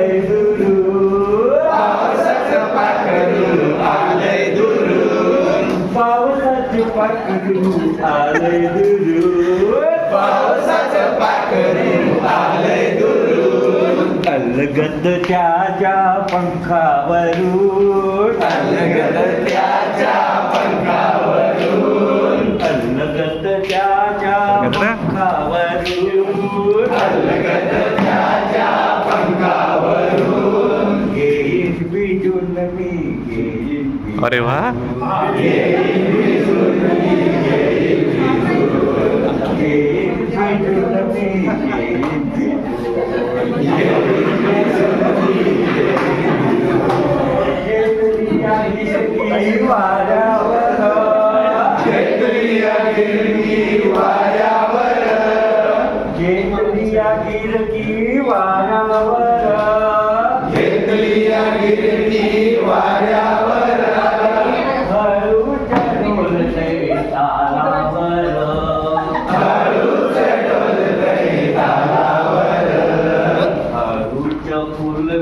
पावसाचं पाखरू आलंय दुरून. पावसाचं पाखरू आलंय दुरून. पावसाचं पाखरू आलंय दुरून पावसाचं पाखरू आलंय दुरून अलगद त्याच्या पंखावरून. अलगद त्याच्या अरे वा घेईन बिजून मी घेईन बिजून. वाऱ्यावर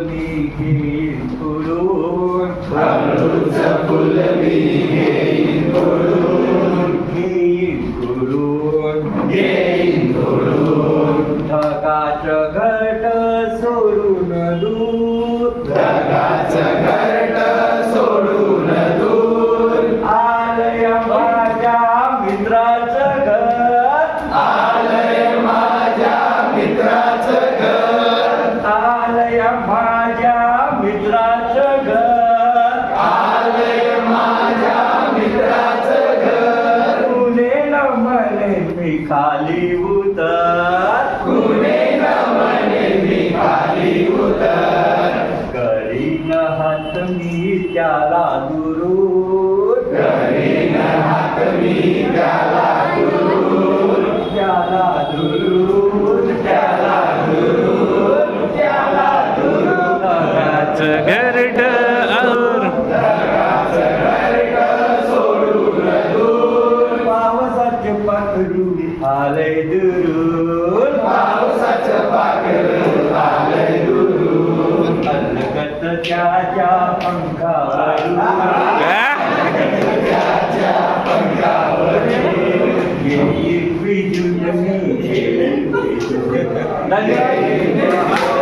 फुल घेईन फुलून हळूच घेईन तोडून घेईन घेईन तोडून घट सोडून दूर ढगाचं घट सोडून दूर आलय माझ्या मित्राचं घर. आलय माझ्या मित्राचं घर. आलय माझ्या खाली उतर. कुणे न म्हणे मी खाली उतर? करीन हात मी त्याला दुरून. घरी न हात मी त्याला आलय दुरून पावसाचं पाखरू आलंय दुरून अलगत त्याच्या पंखावरून त्याच्या पंखावर येईल बिजून मी घेईल बिजून. धन्यवाद.